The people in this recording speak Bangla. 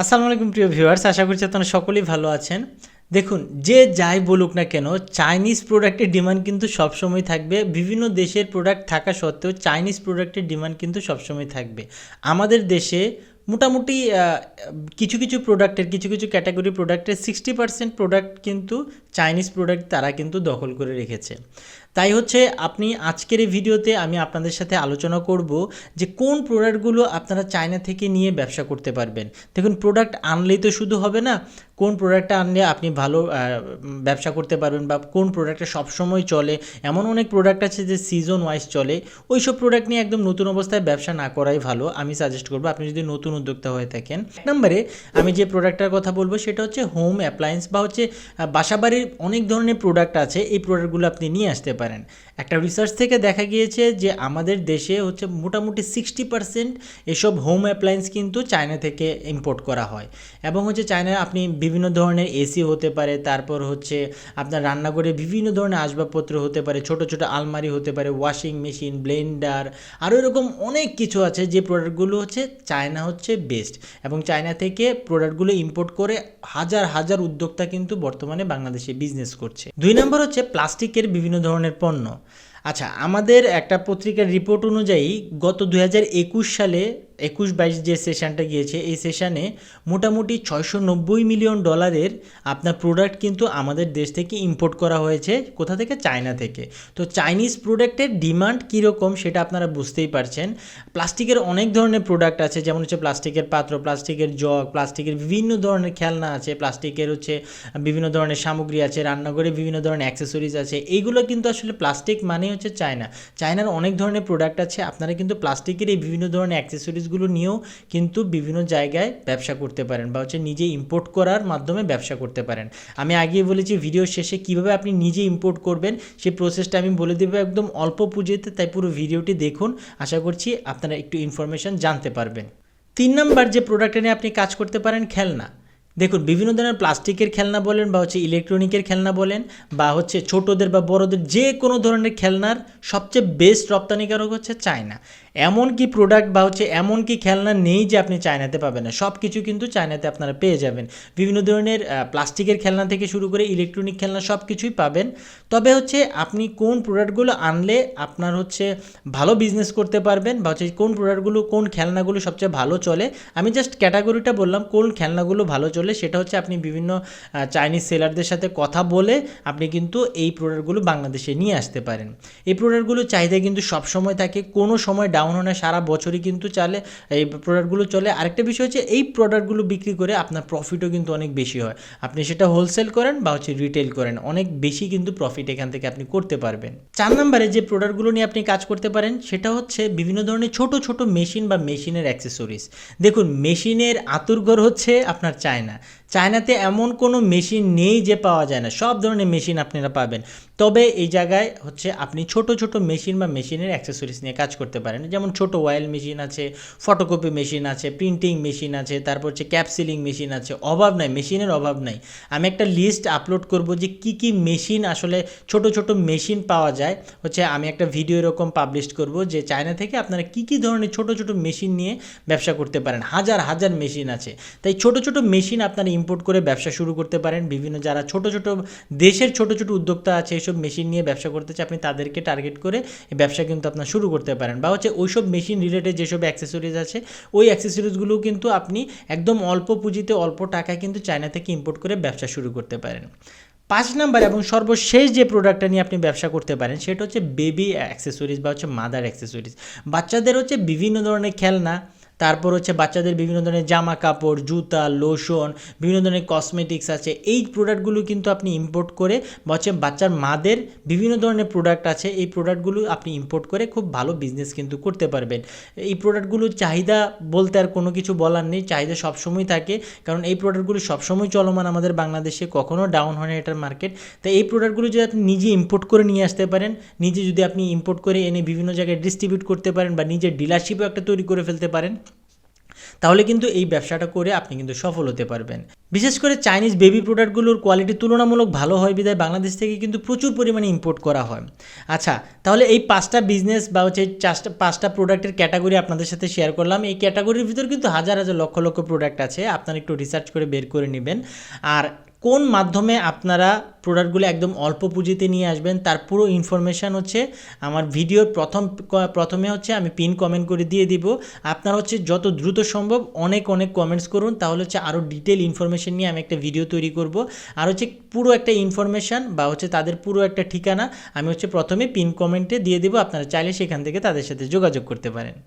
আসসালামু আলাইকুম প্রিয় ভিউয়ার্স, আশা করছি আপনারা সকলেই ভালো আছেন। দেখুন, যে যাই বলুক না কেন চাইনিজ প্রোডাক্টের ডিমান্ড কিন্তু সবসময় থাকবে। বিভিন্ন দেশের প্রোডাক্ট থাকা সত্ত্বেও চাইনিজ প্রোডাক্টের ডিমান্ড কিন্তু সবসময় থাকবে। আমাদের দেশে মোটামুটি কিছু কিছু প্রোডাক্টের কিছু কিছু ক্যাটাগরি প্রোডাক্টের সিক্সটি পার্সেন্ট প্রোডাক্ট কিন্তু চাইনিজ প্রোডাক্ট তারা কিন্তু দখল করে রেখেছে। তাই হচ্ছে আপনি আজকের এই ভিডিওতে আমি আপনাদের সাথে আলোচনা করব যে কোন প্রোডাক্টগুলো আপনারা চায়না থেকে নিয়ে ব্যবসা করতে পারবেন। দেখুন প্রোডাক্ট আনলেই তো শুধু হবে না কোন প্রোডাক্টটা আনলে আপনি ভালো ব্যবসা করতে পারবেন বা কোন প্রোডাক্টটা সবসময় চলে, এমন অনেক প্রোডাক্ট আছে যে সিজন ওয়াইজ চলে ওই সব প্রোডাক্ট নিয়ে একদম নতুন অবস্থায় ব্যবসা না করাই ভালো। আমি সাজেস্ট করব আপনি যদি নতুন উদ্যোক্তা হয়ে থাকেন। নম্বরে আমি যে প্রোডাক্টটার কথা বলব সেটা হচ্ছে হোম অ্যাপ্লায়েন্স বা হচ্ছে বাসাবাড়ির অনেক ধরনের প্রোডাক্ট আছে, এই প্রোডাক্টগুলো আপনি নিয়ে আসতে পারেন। একটা রিসার্চ থেকে দেখা গিয়েছে যে আমাদের দেশে হচ্ছে মোটামুটি সিক্সটি পার্সেন্ট এসব হোম অ্যাপ্লায়েন্স কিন্তু চায়না থেকে ইম্পোর্ট করা হয়। এবং হচ্ছে চায়নায় আপনি বিভিন্ন ধরনের এসি হতে পারে, তারপর হচ্ছে আপনার রান্নাঘরে বিভিন্ন ধরনের আসবাবপত্র হতে পারে, ছোট ছোট আলমারি হতে পারে ওয়াশিং মেশিন ব্লেন্ডার আরও এরকম অনেক কিছু আছে যে প্রোডাক্টগুলো হচ্ছে চায়না হচ্ছে বেস্ট এবং চায়না থেকে প্রোডাক্টগুলো ইম্পোর্ট করে হাজার হাজার উদ্যোক্তা কিন্তু বর্তমানে বাংলাদেশে বিজনেস করছে। দুই নম্বর হচ্ছে প্লাস্টিকের বিভিন্ন ধরনের পণ্য। আচ্ছা আমাদের একটা পত্রিকার রিপোর্ট অনুযায়ী গত দু হাজার একুশ সালে একুশ বাইশ যে সেশনটা গিয়েছে, এই সেশানে মোটামুটি ছয়শো নব্বই মিলিয়ন ডলারের আপনার প্রোডাক্ট কিন্তু আমাদের দেশ থেকে ইম্পোর্ট করা হয়েছে, কোথা থেকে? চায়না থেকে। তো চাইনিজ প্রোডাক্টের ডিমান্ড কীরকম সেটা আপনারা বুঝতেই পারছেন। প্লাস্টিকের অনেক ধরনের প্রোডাক্ট আছে, যেমন হচ্ছে প্লাস্টিকের পাত্র, প্লাস্টিকের জগ, প্লাস্টিকের বিভিন্ন ধরনের খেলনা আছে, প্লাস্টিকের হচ্ছে বিভিন্ন ধরনের সামগ্রী আছে, রান্নাঘরে বিভিন্ন ধরনের অ্যাক্সেসরিজ আছে। এইগুলো কিন্তু আসলে প্লাস্টিক মানেই হচ্ছে চায়না। চায়নার অনেক ধরনের প্রোডাক্ট আছে, আপনারা কিন্তু প্লাস্টিকের এই বিভিন্ন ধরনের অ্যাক্সেসরিজগুলো নিয়েও কিন্তু বিভিন্ন জায়গায় ব্যবসা করতে পারেন বা হচ্ছে নিজে ইম্পোর্ট করার মাধ্যমে ব্যবসা করতে পারেন। আমি আগেই বলেছি ভিডিও শেষে কীভাবে আপনি নিজে ইম্পোর্ট করবেন, সেই প্রসেসটা আমি বলে দেবো একদম অল্প পুঁজিতে, তাই পুরো ভিডিওটি দেখুন। আশা করছি আপনারা একটু ইনফরমেশন জানতে পারবেন। তিন নাম্বার যে প্রোডাক্টটা নিয়ে আপনি কাজ করতে পারেন, খেলনা। দেখুন, বিভিন্ন ধরনের প্লাস্টিকের খেলনা বলেন বা হচ্ছে ইলেকট্রনিকের খেলনা বলেন বা হচ্ছে ছোটদের বা বড়দের যে কোনো ধরনের খেলনার সবচেয়ে বেস্ট রপ্তানিকারক হচ্ছে চায়না। এমন কি প্রোডাক্ট বা হচ্ছে এমন কি খেলনা নেই যে আপনি চায়নাতে পাবেন না? সব কিছু কিন্তু চায়নাতে আপনারা পেয়ে যাবেন। বিভিন্ন ধরনের প্লাস্টিকের খেলনা থেকে শুরু করে ইলেকট্রনিক খেলনা সব কিছুই পাবেন। তবে হচ্ছে আপনি কোন প্রোডাক্টগুলো আনলে আপনার হচ্ছে ভালো বিজনেস করতে পারবেন বা হচ্ছে কোন প্রোডাক্টগুলো কোন খেলনাগুলো সবচেয়ে ভালো চলে, আমি জাস্ট ক্যাটাগরিটা বললাম, কোন খেলনাগুলো ভালো চলে সেটা হচ্ছে আপনি বিভিন্ন চাইনিজ সেলারদের সাথে কথা বলে আপনি কিন্তু এই প্রোডাক্টগুলো বাংলাদেশে নিয়ে আসতে পারেন। এই প্রোডাক্টগুলো চাহিদা কিন্তু সবসময় থাকে, কোনো সময় ডাউন হয় না সারা বছরই কিন্তু চলে, এই প্রোডাক্টগুলো চলে। আরেকটা বিষয় হচ্ছে, এই প্রোডাক্টগুলো বিক্রি করে আপনার প্রফিটও কিন্তু অনেক বেশি হয়। আপনি সেটা হোলসেল করেন বা হচ্ছে রিটেল করেন, অনেক বেশি কিন্তু প্রফিট এখান থেকে আপনি করতে পারবেন। চার নম্বরে যে প্রোডাক্টগুলো নিয়ে আপনি কাজ করতে পারেন, সেটা হচ্ছে বিভিন্ন ধরনের ছোট ছোট মেশিন বা মেশিনের অ্যাক্সেসরিজ দেখুন মেশিনের আতুরঘর হচ্ছে আপনার চায়না। চায়নাতে এমন কোনো মেশিন নেই যে পাওয়া যায় না। সব ধরনের মেশিন আপনারা পাবেন। তবে এই জায়গায় হচ্ছে আপনি ছোট ছোট মেশিন বা মেশিনের অ্যাক্সেসরিজ নিয়ে কাজ করতে পারেন। যেমন ছোট ওয়াইল মেশিন আছে ফটোকপি মেশিন আছে প্রিন্টিং মেশিন আছে, তারপর হচ্ছে ক্যাপসিলিং মেশিন আছে। অভাব নাই, মেশিনের অভাব নাই। আমি একটা লিস্ট আপলোড করব যে কি কি মেশিন আসলে ছোট ছোট মেশিন পাওয়া যায়। হচ্ছে আমি একটা ভিডিও এরকম পাবলিশ করব যে চায়না থেকে আপনারা কি কি ধরনের ছোট ছোট মেশিন নিয়ে ব্যবসা করতে পারেন। হাজার হাজার মেশিন আছে। তাই ছোট ছোট মেশিন আপনারা ইম্পোর্ট করে ব্যবসা শুরু করতে পারেন। বিভিন্ন যারা ছোট ছোট, দেশের ছোট ছোট উদ্যোক্তা আছে এইসব মেশিন নিয়ে ব্যবসা করতে চায়, আপনি তাদেরকে টার্গেট করে ব্যবসা কিন্তু আপনার শুরু করতে পারেন। বা হচ্ছে ওইসব মেশিন রিলেটেড যেসব অ্যাক্সেসরিজ আছে, ওই অ্যাক্সেসরিজগুলো কিন্তু আপনি একদম অল্প পুঁজিতে, অল্প টাকায় কিন্তু চায়না থেকে ইম্পোর্ট করে ব্যবসা শুরু করতে পারেন। পাঁচ নাম্বার এবং সর্বশেষ যে প্রোডাক্টটা নিয়ে আপনি ব্যবসা করতে পারেন, সেটা হচ্ছে বেবি অ্যাক্সেসরিজ বা হচ্ছে মাদার অ্যাক্সেসরিজ বাচ্চাদের হচ্ছে বিভিন্ন ধরনের খেলনা তারপর হচ্ছে বাচ্চাদের বিভিন্ন ধরনের জামা কাপড়, জুতা লোশন বিভিন্ন ধরনের কসমেটিক্স আছে। এই প্রোডাক্টগুলো কিন্তু আপনি ইম্পোর্ট করে হচ্ছে বাচ্চার মাদের বিভিন্ন ধরনের প্রোডাক্ট আছে, এই প্রোডাক্টগুলো আপনি ইম্পোর্ট করে খুব ভালো বিজনেস কিন্তু করতে পারবেন। এই প্রোডাক্টগুলোর চাহিদা বলতে আর কোনো কিছু বলার নেই, চাহিদা সবসময় থাকে, কারণ এই প্রোডাক্টগুলো সবসময় চলমান আমাদের বাংলাদেশে, কখনো ডাউন হয় না এটার মার্কেট তাই এই প্রোডাক্টগুলো যদি আপনি নিজে ইম্পোর্ট করে নিয়ে আসতে পারেন, নিজে যদি আপনি ইম্পোর্ট করে এনে বিভিন্ন জায়গায় ডিস্ট্রিবিউট করতে পারেন বা নিজের ডিলারশিপও একটা তৈরি করে ফেলতে পারেন তাহলে কিন্তু এই ব্যবসাটা করে আপনি কিন্তু সফল হতে পারবেন। বিশেষ করে চাইনিজ বেবি প্রোডাক্টগুলোর কোয়ালিটি তুলনামূলক ভালো হয় বিধায় বাংলাদেশ থেকে কিন্তু প্রচুর পরিমাণে ইম্পোর্ট করা হয়। আচ্ছা তাহলে এই পাঁচটা বিজনেস বা হচ্ছে চারটা, পাঁচটা প্রোডাক্টের ক্যাটাগরি আপনাদের সাথে শেয়ার করলাম। এই ক্যাটাগরির ভিতর কিন্তু হাজার হাজার লক্ষ লক্ষ প্রোডাক্ট আছে। আপনারা একটু রিসার্চ করে বের করে নেবেন। আর কোন মাধ্যমে আপনারা প্রোডাক্টগুলো একদম অল্প পুঁজিতে নিয়ে আসবেন, তার পুরো ইনফরমেশান হচ্ছে আমার ভিডিওর প্রথম প্রথমে হচ্ছে আমি পিন কমেন্ট করে দিয়ে দিব। আপনারা হচ্ছে যত দ্রুত সম্ভব অনেক অনেক কমেন্টস করুন, তাহলে হচ্ছে আরও ডিটেল ইনফরমেশন নিয়ে আমি একটা ভিডিও তৈরি করব। আর হচ্ছে পুরো একটা ইনফরমেশান বা হচ্ছে তাদের পুরো একটা ঠিকানা আমি হচ্ছে প্রথমে পিন কমেন্টে দিয়ে দিব, আপনারা চাইলে সেখান থেকে তাদের সাথে যোগাযোগ করতে পারেন।